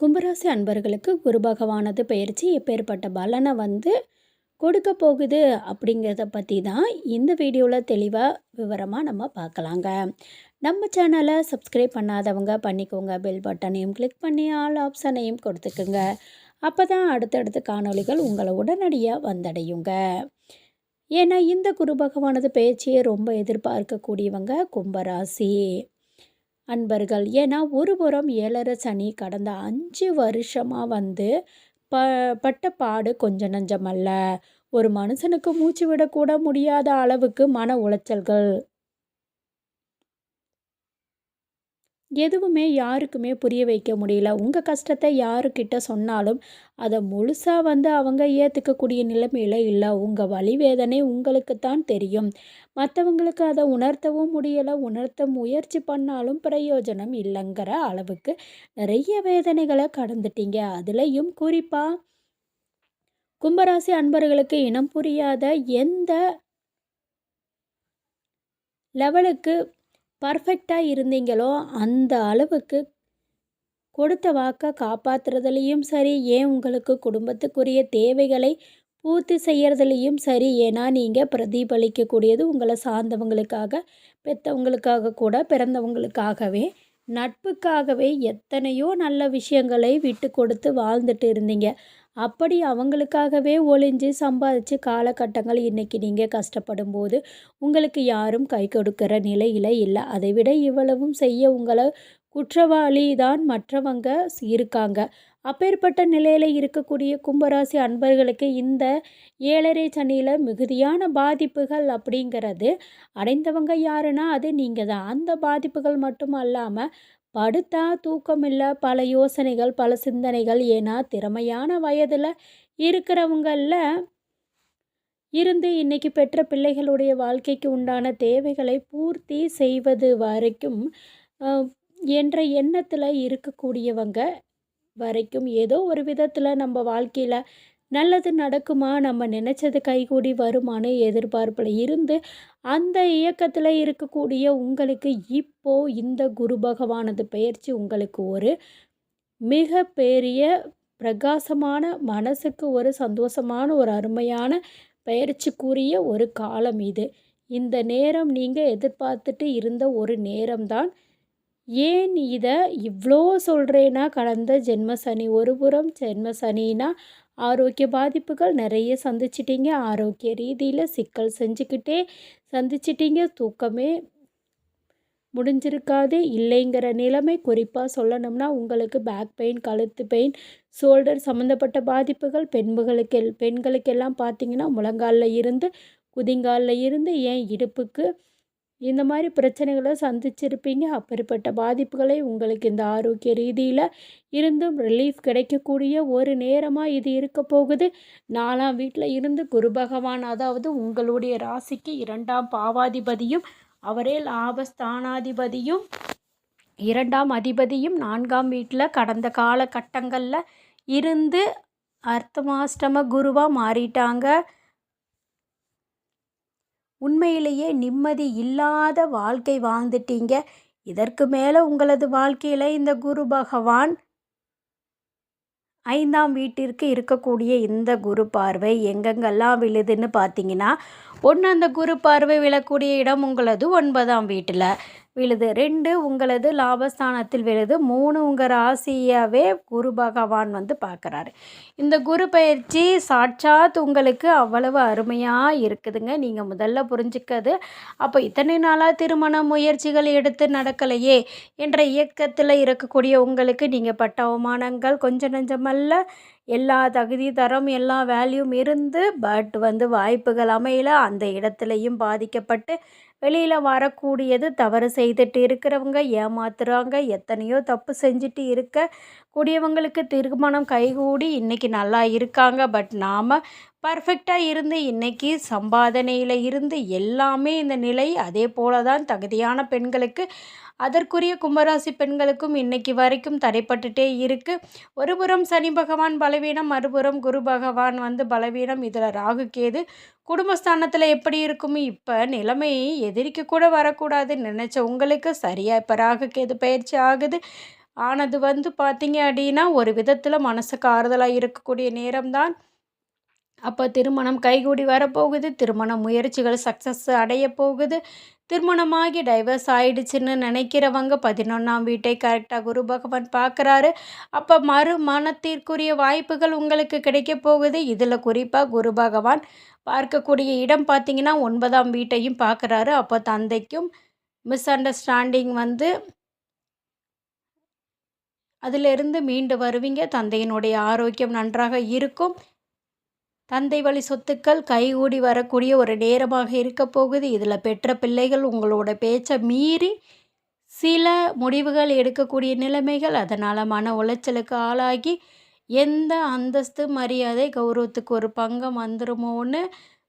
கும்பராசி அன்பர்களுக்கு குரு பகவானது பயிற்சி எப்பேற்பட்ட பலனை வந்து கொடுக்க போகுது அப்படிங்கிறத பற்றி தான் இந்த வீடியோவில் தெளிவாக விவரமாக நம்ம பார்க்கலாங்க. நம்ம சேனலை சப்ஸ்கிரைப் பண்ணாதவங்க பண்ணிக்கோங்க. பெல் பட்டனையும் கிளிக் பண்ணி ஆல் ஆப்ஷனையும் கொடுத்துக்குங்க. அப்போ தான் அடுத்தடுத்த காணொளிகள் உங்களை உடனடியாக வந்தடையுங்க. ஏன்னா இந்த குரு பகவானது பயிற்சியை ரொம்ப எதிர்பார்க்கக்கூடியவங்க கும்பராசி. அன்பர்கள். ஏன்னா ஒருபுறம் ஏழரை சனி கடந்த அஞ்சு வருஷமாக வந்து ப பட்ட பாடு கொஞ்சம் நஞ்சமல்ல ஒரு மனுஷனுக்கு மூச்சு விடக்கூட முடியாத அளவுக்கு மன உளைச்சல்கள் எதுவுமே யாருக்குமே புரிய வைக்க முடியல. உங்கள் கஷ்டத்தை யாருக்கிட்ட சொன்னாலும் அதை முழுசாக வந்து அவங்க ஏற்றுக்கக்கூடிய நிலைமையில் இல்லை. உங்கள் வழி வேதனை உங்களுக்கு தான் தெரியும். மற்றவங்களுக்கு அதை உணர்த்தவும் முடியலை. உணர்த்த முயற்சி பண்ணாலும் பிரயோஜனம் இல்லைங்கிற அளவுக்கு நிறைய வேதனைகளை கடந்துட்டீங்க. அதுலேயும் குறிப்பாக கும்பராசி அன்பர்களுக்கு இனம் புரியாத எந்த லெவலுக்கு பர்ஃபெக்டாக இருந்தீங்களோ அந்த அளவுக்கு கொடுத்த வாக்கை காப்பாற்றுறதுலேயும் சரி ஏன் உங்களுக்கு குடும்பத்துக்குரிய தேவைகளை பூர்த்தி செய்கிறதுலையும் சரி ஏன்னா நீங்கள் பிரதிபலிக்கக்கூடியது உங்களை சார்ந்தவங்களுக்காக பெற்றவங்களுக்காக கூட பிறந்தவங்களுக்காகவே நட்புக்காகவே எத்தனையோ நல்ல விஷயங்களை விட்டு கொடுத்து வாழ்ந்துட்டு இருந்தீங்க. அப்படி அவங்களுக்காகவே ஒளிஞ்சு சம்பாதிச்சு காலகட்டங்கள் இன்றைக்கி நீங்கள் கஷ்டப்படும் போது உங்களுக்கு யாரும் கை கொடுக்கிற நிலையில் இல்லை. அதை விட இவ்வளவும் செய்ய உங்களை குற்றவாளி தான் மற்றவங்க இருக்காங்க. அப்பேற்பட்ட நிலையில் இருக்கக்கூடிய கும்பராசி அன்பர்களுக்கு இந்த ஏழரை சனியில் மிகுதியான பாதிப்புகள் அப்படிங்கிறது அடைந்தவங்க யாருன்னா அது நீங்கள் தான். அந்த பாதிப்புகள் மட்டும் அல்லாமல் படுத்தா தூக்கம் இல்லை பல யோசனைகள் பல சிந்தனைகள். ஏன்னா திறமையான வயதில் இருக்கிறவங்களில் இருந்து இன்னைக்கு பெற்ற பிள்ளைகளுடைய வாழ்க்கைக்கு உண்டான தேவைகளை பூர்த்தி செய்வது வரைக்கும் என்ற எண்ணத்தில் இருக்கக்கூடியவங்க வரைக்கும் ஏதோ ஒரு விதத்தில் நம்ம வாழ்க்கையில் நல்லது நடக்குமா? நம்ம நினச்சது கைகூடி வருமானு எதிர்பார்ப்பில் இருந்து அந்த இயக்கத்தில் இருக்கக்கூடிய உங்களுக்கு இப்போ இந்த குரு பகவானது பயிற்சி உங்களுக்கு ஒரு மிக பெரிய பிரகாசமான மனசுக்கு ஒரு சந்தோஷமான ஒரு அருமையான பயிற்சிக்குரிய ஒரு காலம் இது. இந்த நேரம் நீங்கள் எதிர்பார்த்துட்டு இருந்த ஒரு நேரம்தான். ஏன் இதை இவ்வளோ சொல்கிறேன்னா கடந்த ஜென்ம சனி ஒரு புறம் ஜென்ம சனினா ஆரோக்கிய பாதிப்புகள் நிறைய சந்திச்சிட்டிங்க. ஆரோக்கிய ரீதியில் சிக்கல் செஞ்சுக்கிட்டே சந்திச்சிட்டிங்க. தூக்கமே முடிஞ்சிருக்காது. இல்லைங்கிற நிலைமை குறிப்பாக சொல்லணும்னா உங்களுக்கு பேக் பெயின் கழுத்து பெயின் ஷோல்டர் சம்மந்தப்பட்ட பாதிப்புகள் பெண்களுக்கு பெண்களுக்கெல்லாம் பார்த்திங்கன்னா முழங்காலில் இருந்து குதிங்காலில் இருந்து ஏன் இடுப்புக்கு இந்த மாதிரி பிரச்சனைகளை சந்திச்சிருப்பீங்க. அப்படிப்பட்ட பாதிப்புகளை உங்களுக்கு இந்த ஆரோக்கிய ரீதியில் இருந்தும் ரிலீஃப் கிடைக்கக்கூடிய ஒரு நேரமாக இது இருக்க போகுது. நாலாம் வீட்டில் இருந்து குரு பகவான் அதாவது உங்களுடைய ராசிக்கு இரண்டாம் பாவாதிபதியும் அவரே லாபஸ்தானாதிபதியும் இரண்டாம் அதிபதியும் நான்காம் வீட்டில் கடந்த காலகட்டங்களில் இருந்து அர்த்தமாஷ்டம குருவாக மாறிட்டாங்க. உண்மையிலேயே நிம்மதி இல்லாத வாழ்க்கை வாழ்ந்துட்டீங்க. இதற்கு மேலே உங்களது வாழ்க்கையில் இந்த குரு பகவான் ஐந்தாம் வீட்டிற்கு இருக்கக்கூடிய இந்த குரு பார்வை எங்கெங்கெல்லாம் விழுதுன்னு பார்த்தீங்கன்னா ஒன்று அந்த குரு பார்வை விழக்கூடிய இடம் உங்களது ஒன்பதாம் வீட்டில். விழுது. ரெண்டு உங்களது லாபஸ்தானத்தில் விழுது. மூணு உங்கள் ராசியாகவே குரு பகவான் வந்து பார்க்குறாரு. இந்த குரு பயிற்சி சாட்சாத் உங்களுக்கு அவ்வளவு அருமையாக இருக்குதுங்க. நீங்கள் முதல்ல புரிஞ்சுக்கிறது அப்போ இத்தனை நாளாக திருமண முயற்சிகள் எடுத்து நடக்கலையே என்ற இயக்கத்தில் இருக்கக்கூடிய உங்களுக்கு நீங்கள் பட்ட அவமானங்கள் கொஞ்சம் நஞ்சமல்ல. எல்லா தகுதி தரம் எல்லா வேல்யூம் இருந்து பட் வந்து வாய்ப்புகள் அமையல. அந்த இடத்துலையும் பாதிக்கப்பட்டு வெளியில் வரக்கூடியது தவறு செய்துட்டு இருக்கிறவங்க ஏமாத்துறாங்க எத்தனையோ தப்பு செஞ்சுட்டு இருக்க கூடியவங்களுக்கு திருமணம் கைகூடி இன்றைக்கி நல்லா இருக்காங்க. பட் நாம் பர்ஃபெக்டாக இருந்து இன்றைக்கி சம்பாதனையில் இருந்து எல்லாமே இந்த நிலை அதே போல தான் தகுதியான பெண்களுக்கு அதற்குரிய கும்பராசி பெண்களுக்கும் இன்னைக்கு வரைக்கும் தடைப்பட்டுட்டே இருக்குது ஒருபுறம் சனி பகவான் பலவீனம் மறுபுறம் குரு பகவான் வந்து பலவீனம். இதில் ராகு கேது குடும்பஸ்தானத்தில் எப்படி இருக்கும்? இப்போ நிலைமை எதிரிக்க கூட வரக்கூடாதுன்னு நினச்ச உங்களுக்கு சரியாக இப்போ ராகு கேது பயிற்சி ஆகுது. ஆனது வந்து பார்த்தீங்க அப்படின்னா ஒரு விதத்தில் மனசுக்கு ஆறுதலாக இருக்கக்கூடிய நேரம்தான். அப்போ திருமணம் கைகூடி வரப்போகுது திருமண முயற்சிகள் சக்ஸஸ் அடைய போகுது. திருமணமாகி டைவர்ஸ் ஆயிடுச்சுன்னு நினைக்கிறவங்க பதினொன்றாம் வீட்டை கரெக்டாக குரு பகவான் பார்க்குறாரு. அப்போ மறு மனத்திற்குரிய வாய்ப்புகள் உங்களுக்கு கிடைக்க போகுது. இதில் குறிப்பாக குரு பகவான் பார்க்கக்கூடிய இடம் பார்த்திங்கன்னா ஒன்பதாம் வீட்டையும் பார்க்குறாரு. அப்போ தந்தைக்கும் மிஸ் அண்டர்ஸ்டாண்டிங் வந்து அதிலிருந்து மீண்டு வருவீங்க. தந்தையினுடைய ஆரோக்கியம் நன்றாக இருக்கும். தந்தை வழி சொத்துக்கள் கைகூடி வரக்கூடிய ஒரு நேரமாக இருக்க போகுது. இதில் பெற்ற பிள்ளைகள் உங்களோட பேச்சை மீறி சில முடிவுகள் எடுக்கக்கூடிய நிலைமைகள் அதனால் மன உளைச்சலுக்கு ஆளாகி எந்த அந்தஸ்து மரியாதை கௌரவத்துக்கு ஒரு பங்கம் வந்துருமோன்னு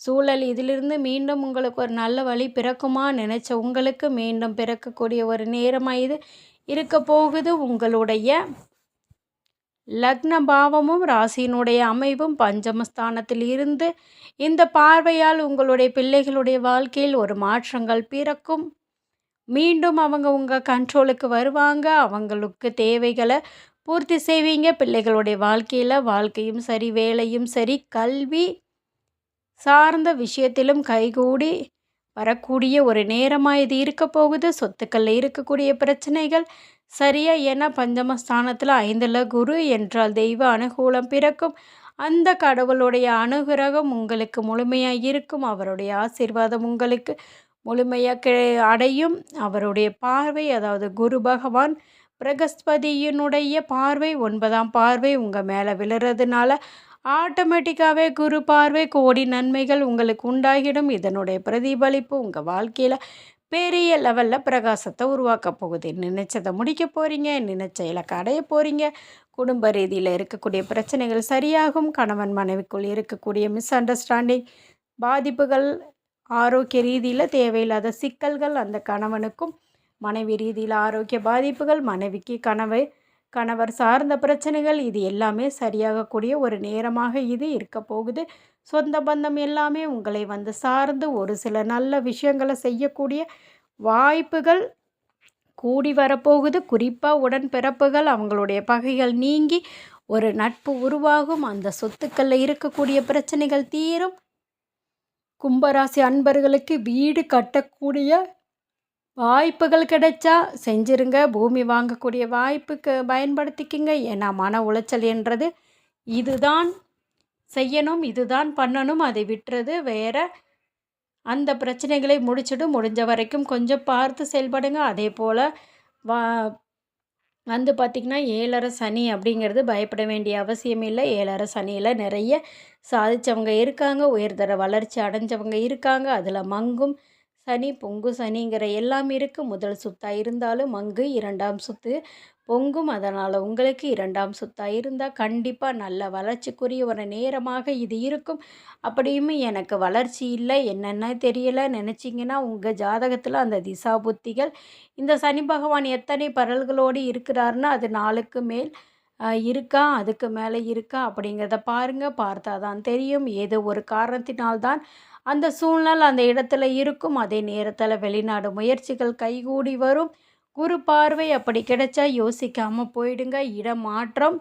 சூழல் இதிலிருந்து மீண்டும் உங்களுக்கு ஒரு நல்ல வழி பிறக்குமா நினச்ச உங்களுக்கு மீண்டும் பிறக்கக்கூடிய ஒரு நேரமாக இது இருக்க போகுது உங்களுடைய லக்ன பாவமும் ராசியினுடைய அமைவும் பஞ்சமஸ்தானத்தில் இருந்து இந்த பார்வையால் உங்களுடைய பிள்ளைகளுடைய வாழ்க்கையில் ஒரு மாற்றங்கள் பிறக்கும். மீண்டும் அவங்க உங்கள் கண்ட்ரோலுக்கு வருவாங்க. அவங்களுக்கு தேவைகளை பூர்த்தி செய்வீங்க. பிள்ளைகளுடைய வாழ்க்கையில் வாழ்க்கையும் சரி வேலையும் சரி கல்வி சார்ந்த விஷயத்திலும் கைகூடி வரக்கூடிய ஒரு நேரமாக இது இருக்க போகுது. சொத்துக்களில் இருக்கக்கூடிய பிரச்சனைகள் சரியா ஏன்னா பஞ்சமஸ்தானத்தில் ஐந்தில் குரு என்றால் தெய்வ அனுகூலம் பிறக்கும். அந்த கடவுளுடைய அனுகிரகம் உங்களுக்கு முழுமையாக இருக்கும். அவருடைய ஆசீர்வாதம் உங்களுக்கு முழுமையாக அடையும். அவருடைய பார்வை அதாவது குரு பகவான் பிரகஸ்பதியினுடைய பார்வை ஒன்பதாம் பார்வை உங்கள் மேலே விழுறதுனால ஆட்டோமேட்டிக்காகவே குரு பார்வை கோடி நன்மைகள் உங்களுக்கு உண்டாகிடும். இதனுடைய பிரதிபலிப்பு உங்கள் வாழ்க்கையில் பெரிய லெவலில் பிரகாசத்தை உருவாக்க போகுது. நினைச்சதை முடிக்க போகிறீங்க நினைச்ச இலக்கை அடைய போகிறீங்க குடும்ப ரீதியில் இருக்கக்கூடிய பிரச்சனைகள் சரியாகும். கணவன் மனைவிக்குள் இருக்கக்கூடிய மிஸ் அண்டர்ஸ்டாண்டிங் பாதிப்புகள் ஆரோக்கிய ரீதியில் தேவையில்லாத சிக்கல்கள் அந்த கணவனுக்கும் மனைவி ரீதியில் ஆரோக்கிய பாதிப்புகள் மனைவிக்கு கனவை கணவர் சார்ந்த பிரச்சனைகள் இது எல்லாமே சரியாகக்கூடிய ஒரு நேரமாக இது இருக்க போகுது. சொந்த பந்தம் எல்லாமே உங்களை வந்து சார்ந்து ஒரு சில நல்ல விஷயங்களை செய்யக்கூடிய வாய்ப்புகள் கூடி வரப்போகுது. குறிப்பாக உடன்பிறப்புகள் அவங்களுடைய பகைகள் நீங்கி ஒரு நட்பு உருவாகும். அந்த சொத்துக்களில் இருக்கக்கூடிய பிரச்சனைகள் தீரும். கும்பராசி அன்பர்களுக்கு வீடு கட்டக்கூடிய வாய்ப்புகள் கிடைச்சா செஞ்சுருங்க. பூமி வாங்கக்கூடிய வாய்ப்புக்கு பயன்படுத்திக்கிங்க. ஏன்னா மன உளைச்சல் என்றது இதுதான். செய்யணும் இதுதான் பண்ணணும் அதை விட்டுறது வேறு. அந்த பிரச்சனைகளை முடிச்சுட்டு முடிஞ்ச வரைக்கும் கொஞ்சம் பார்த்து செயல்படுங்க. அதே போல் வா வந்து பார்த்திங்கன்னா ஏழரை சனி அப்படிங்கிறது பயப்பட வேண்டிய அவசியம் இல்லை. ஏழரை சனியில் நிறைய சாதித்தவங்க இருக்காங்க. உயர்தர வளர்ச்சி அடைஞ்சவங்க இருக்காங்க. அதில் மங்கும். சனி பொங்கு சனிங்கிற எல்லாம் இருக்குது முதல் சுத்தாக இருந்தாலும் மங்கு இரண்டாம் சுத்து. பொங்கும் அதனால் உங்களுக்கு இரண்டாம் சுத்தாக இருந்தால் கண்டிப்பாக நல்ல வளர்ச்சிக்குரிய ஒரு நேரமாக இது இருக்கும். அப்படியுமே எனக்கு வளர்ச்சி இல்லை. என்னென்ன தெரியலை. நினச்சிங்கன்னா உங்கள் ஜாதகத்தில் அந்த திசா புத்திகள் இந்த சனி பகவான் எத்தனை பரல்களோடு இருக்கிறாருன்னா அது நாளுக்கு மேல் இருக்கா? அதுக்கு மேலே இருக்கா? அப்படிங்கிறத பாருங்கள் பார்த்தா தான் தெரியும். ஏதோ ஒரு காரணத்தினால்தான் அந்த சூழ்நிலை அந்த இடத்துல இருக்கும். அதே நேரத்தில் வெளிநாடு முயற்சிகள் கைகூடி வரும். குரு பார்வை அப்படி கிடைச்சா யோசிக்காமல் போயிடுங்க. இடம் மாற்றம்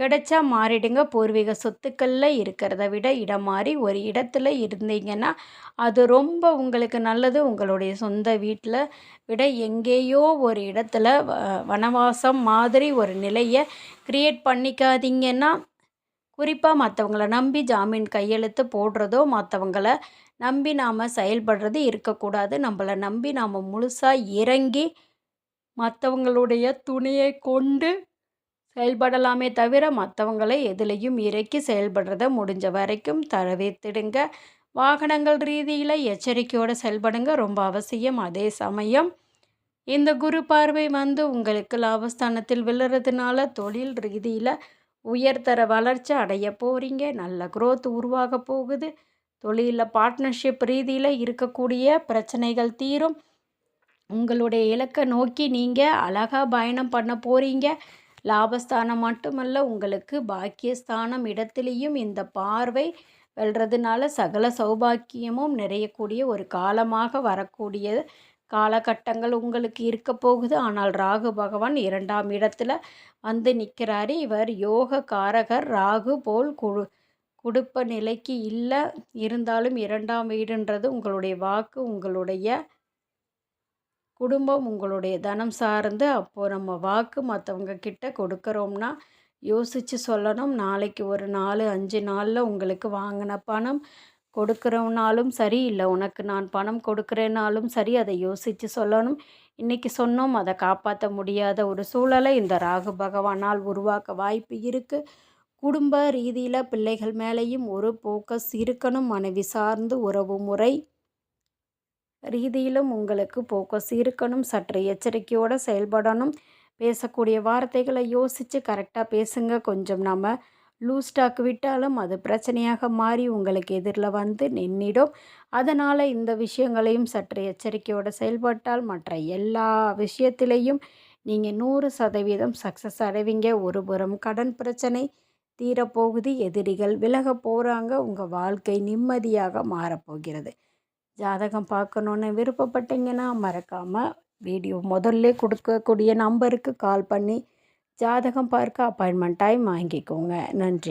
கிடைச்சா மாறிடுங்க. பூர்வீக சொத்துக்களில் இருக்கிறத விட இடம் மாறி ஒரு இடத்துல இருந்தீங்கன்னா அது ரொம்ப உங்களுக்கு நல்லது. உங்களுடைய சொந்த வீட்டில் விட எங்கேயோ ஒரு இடத்துல வனவாசம் மாதிரி ஒரு நிலையை க்ரியேட் பண்ணிக்காதீங்கன்னா குறிப்பாக மற்றவங்கள நம்பி ஜாமீன் கையெழுத்து போடுறதோ மற்றவங்கள நம்பி நாம் செயல்படுறது இருக்கக்கூடாது. நம்மளை நம்பி நாம் முழுசாக இறங்கி மற்றவங்களுடைய துணியை கொண்டு செயல்படலாமே தவிர மற்றவங்களை எதுலேயும் இறக்கி செயல்படுறத முடிஞ்ச வரைக்கும் தவிர்த்திடுங்க வாகனங்கள் ரீதியில் எச்சரிக்கையோடு செயல்படுங்க. ரொம்ப அவசியம். அதே சமயம் இந்த குரு பார்வை வந்து உங்களுக்கு லாபஸ்தானத்தில் விழுறதுனால தொழில் ரீதியில் உயர்தர வளர்ச்சி அடைய போகிறீங்க நல்ல குரோத் உருவாக போகுது. தொழிலில் பார்ட்னர்ஷிப் ரீதியில் இருக்கக்கூடிய பிரச்சனைகள் தீரும். உங்களுடைய இலக்கை நோக்கி நீங்கள் அழகாக பயணம் பண்ண போகிறீங்க லாபஸ்தானம் மட்டுமல்ல உங்களுக்கு பாக்கியஸ்தானம் இடத்துலையும் இந்த பார்வை வெல்றதுனால சகல சௌபாக்கியமும் நிறையக்கூடிய ஒரு காலமாக வரக்கூடிய காலகட்டங்கள் உங்களுக்கு இருக்க போகுது. ஆனால் ராகு பகவான் இரண்டாம் இடத்துல வந்து நிற்கிறாரு இவர் யோக காரகர். ராகு போல் குழு குடுப்ப நிலைக்கு இல்லை. இருந்தாலும் இரண்டாம் வீடுன்றது உங்களுடைய வாக்கு உங்களுடைய குடும்பம் உங்களுடைய தனம் சார்ந்து அப்போது நம்ம வாக்கு மற்றவங்க கிட்ட கொடுக்குறோம்னா யோசித்து சொல்லணும். நாளைக்கு ஒரு நாலு அஞ்சு நாளில் உங்களுக்கு வாங்கின பணம் கொடுக்குறவனாலும் சரி இல்லை உனக்கு நான் பணம் கொடுக்குறேனாலும் சரி அதை யோசித்து சொல்லணும். இன்றைக்கி சொன்னோம் அதை காப்பாற்ற முடியாத ஒரு சூழலை இந்த ராகு பகவானால் உருவாக்க வாய்ப்பு இருக்குது குடும்ப ரீதியில் பிள்ளைகள் மேலேயும் ஒரு போக்கஸ் இருக்கணும். மனைவி சார்ந்து உறவு முறை ரீதியிலும் உங்களுக்கு போக்கஸ் இருக்கணும். சற்று எச்சரிக்கையோடு செயல்படணும். பேசக்கூடிய வார்த்தைகளை யோசித்து கரெக்டாக பேசுங்க. கொஞ்சம் நம்ம லூஸ் ஸ்டாக் விட்டாலும் அது பிரச்சனையாக மாறி உங்களுக்கு எதிரில் வந்து நின்றிடும் அதனால் இந்த விஷயங்களையும் சற்று எச்சரிக்கையோடு செயல்பட்டால் மற்ற எல்லா விஷயத்திலையும் நீங்கள் நூறு சதவீதம் சக்ஸஸ் அடைவீங்க. ஒருபுறம் கடன் பிரச்சனை தீரப்போகுது எதிரிகள் விலக போகிறாங்க உங்கள் வாழ்க்கை நிம்மதியாக மாறப்போகிறது. ஜாதகம் பார்க்கணுன்னு விருப்பப்பட்டீங்கன்னா மறக்காமல் வீடியோ முதல்ல கொடுக்கக்கூடிய நம்பருக்கு கால் பண்ணி ஜாதகம் பார்க்க அப்பாயின்மெண்ட் டைம் வாங்கிக்கோங்க. நன்றி.